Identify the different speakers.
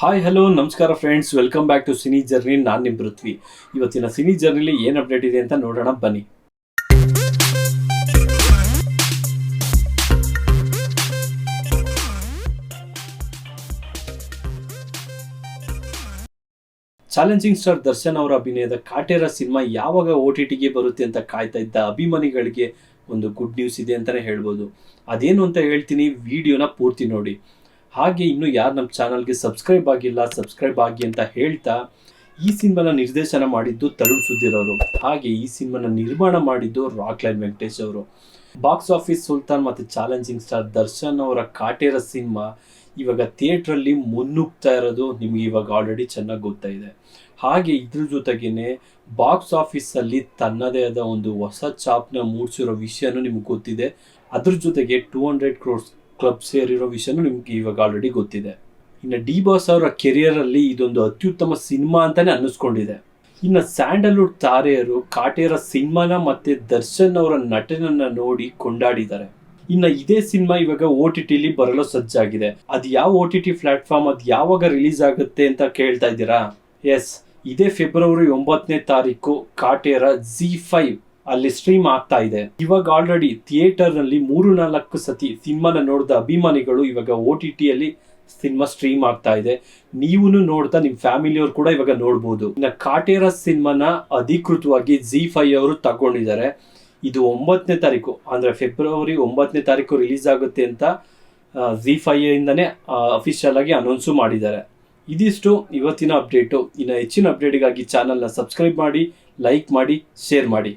Speaker 1: Hi hello ನಮಸ್ಕಾರ friends welcome back to cine journey ನಾನು ನಿಮ್ಮ ಪೃಥ್ವಿ. ಇವತ್ತಿನ ಸಿನಿ ಜರ್ನಿಲಿ ಏನು ಅಪ್ಡೇಟ್ ಇದೆ ಅಂತ ನೋಡೋಣ, ಬನ್ನಿ. ಚಾಲೆಂಜಿಂಗ್ ಸ್ಟಾರ್ ದರ್ಶನ್ ಅವರ ಅಭಿನಯದ ಕಾಟೇರ ಸಿನಿಮಾ ಯಾವಾಗ ಒ ಟಿ ಟಿಗೆ ಬರುತ್ತೆ ಅಂತ ಕಾಯ್ತಾ ಇದ್ದ ಅಭಿಮಾನಿಗಳಿಗೆ ಒಂದು ಗುಡ್ ನ್ಯೂಸ್ ಇದೆ ಅಂತಲೇ ಹೇಳ್ಬೋದು. ಅದೇನು ಅಂತ ಹೇಳ್ತೀನಿ, ವಿಡಿಯೋನ ಪೂರ್ತಿ ನೋಡಿ. ಹಾಗೆ ಇನ್ನು ಯಾರು ನಮ್ಮ ಚಾನಲ್ಗೆ ಸಬ್ಸ್ಕ್ರೈಬ್ ಆಗಿಲ್ಲ, ಸಬ್ಸ್ಕ್ರೈಬ್ ಆಗಿ ಅಂತ ಹೇಳ್ತಾ ಈ ಸಿನಿಮಾನ ನಿರ್ದೇಶನ ಮಾಡಿದ್ದು ತರುಣ್ ಸುಧೀರ್ ಅವರು. ಹಾಗೆ ಈ ಸಿನಿಮಾನ ನಿರ್ಮಾಣ ಮಾಡಿದ್ದು ರಾಕ್ಲೈನ್ ವೆಂಕಟೇಶ್ ಅವರು. ಬಾಕ್ಸ್ ಆಫೀಸ್ ಸುಲ್ತಾನ್ ಮತ್ತು ಚಾಲೆಂಜಿಂಗ್ ಸ್ಟಾರ್ ದರ್ಶನ್ ಅವರ ಕಾಟೇರ ಸಿನಿಮಾ ಇವಾಗ ಥಿಯೇಟ್ರಲ್ಲಿ ಮುನ್ನುಗ್ತಾ ಇರೋದು ನಿಮಗೆ ಇವಾಗ ಆಲ್ರೆಡಿ ಚೆನ್ನಾಗಿ ಗೊತ್ತಾಯಿದೆ ಹಾಗೆ ಇದ್ರ ಜೊತೆಗೇನೆ ಬಾಕ್ಸ್ ಆಫೀಸಲ್ಲಿ ತನ್ನದೇ ಆದ ಒಂದು ಹೊಸ ಚಾಪ್ನ ಮೂಡಿಸಿರೋ ವಿಷಯನೂ ನಿಮ್ಗೆ ಗೊತ್ತಿದೆ. ಅದ್ರ ಜೊತೆಗೆ ಟೂ ಹಂಡ್ರೆಡ್ ಕ್ರೋರ್ಸ್ ಕ್ಲಬ್ ಸೇರಿರೋ ವಿಷಯನೂ ನಿಮ್ಗೆ ಇವಾಗ ಆಲ್ರೆಡಿ ಗೊತ್ತಿದೆ. ಇನ್ನು ಡಿ ಬಾಸ್ ಅವರ ಕೆರಿಯರಲ್ಲಿ ಇದೊಂದು ಅತ್ಯುತ್ತಮ ಸಿನಿಮಾ ಅಂತಾನೆ ಅನ್ನಿಸ್ಕೊಂಡಿದೆ. ಇನ್ನು ಸ್ಯಾಂಡಲ್ವುಡ್ ತಾರೆಯರು ಕಾಟೇರ ಸಿನಿಮಾನ ಮತ್ತೆ ದರ್ಶನ್ ಅವರ ನಟನನ್ನ ನೋಡಿ ಕೊಂಡಾಡಿದ್ದಾರೆ. ಇನ್ನು ಇದೇ ಸಿನಿಮಾ ಇವಾಗ ಓ ಟಿ ಟಿಲಿ ಬರಲು ಸಜ್ಜಾಗಿದೆ. ಅದು ಯಾವ ಓ ಟಿ ಟಿ ಪ್ಲಾಟ್ಫಾರ್ಮ್ ಅದು ಯಾವಾಗ ರಿಲೀಸ್ ಆಗುತ್ತೆ ಅಂತ ಕೇಳ್ತಾ ಇದ್ದೀರಾ? ಎಸ್ ಇದೇ ಫೆಬ್ರವರಿ ಒಂಬತ್ತನೇ ತಾರೀಕು ಕಾಟೇರ ಜಿ ಫೈವ್ ಅಲ್ಲಿ ಸ್ಟ್ರೀಮ್ ಆಗ್ತಾ ಇದೆ. ಇವಾಗ ಆಲ್ರೆಡಿ ಥಿಯೇಟರ್ನಲ್ಲಿ ಮೂರು ನಾಲ್ಕು ಸತಿ ಸಿನಿಮಾನ ನೋಡಿದ ಅಭಿಮಾನಿಗಳು ಇವಾಗ ಒ ಟಿ ಟಿಯಲ್ಲಿ ಸಿನಿಮಾ ಸ್ಟ್ರೀಮ್ ಆಗ್ತಾ ಇದೆ. ನೀವು ನೋಡ್ತಾ ನಿಮ್ ಫ್ಯಾಮಿಲಿಯವ್ರು ಕೂಡ ಇವಾಗ ನೋಡ್ಬೋದು. ಇನ್ನ ಕಾಟೇರ ಸಿನಿಮಾನ ಅಧಿಕೃತವಾಗಿ ಜಿ ಫೈವ್ ಅವರು ತಗೊಂಡಿದ್ದಾರೆ. ಇದು ಒಂಬತ್ತನೇ ತಾರೀಕು, ಅಂದ್ರೆ ಫೆಬ್ರವರಿ ಒಂಬತ್ತನೇ ತಾರೀಕು ರಿಲೀಸ್ ಆಗುತ್ತೆ ಅಂತ ಜಿ ಫೈ ಇಂದನೇ ಅಫಿಷಿಯಲ್ ಆಗಿ ಅನೌನ್ಸು ಮಾಡಿದ್ದಾರೆ. ಇದಿಷ್ಟು ಇವತ್ತಿನ ಅಪ್ಡೇಟು ಇನ್ನು ಹೆಚ್ಚಿನ ಅಪ್ಡೇಟ್ಗಾಗಿ ಚಾನಲ್ನ ಸಬ್ಸ್ಕ್ರೈಬ್ ಮಾಡಿ ಲೈಕ್ ಮಾಡಿ ಶೇರ್ ಮಾಡಿ.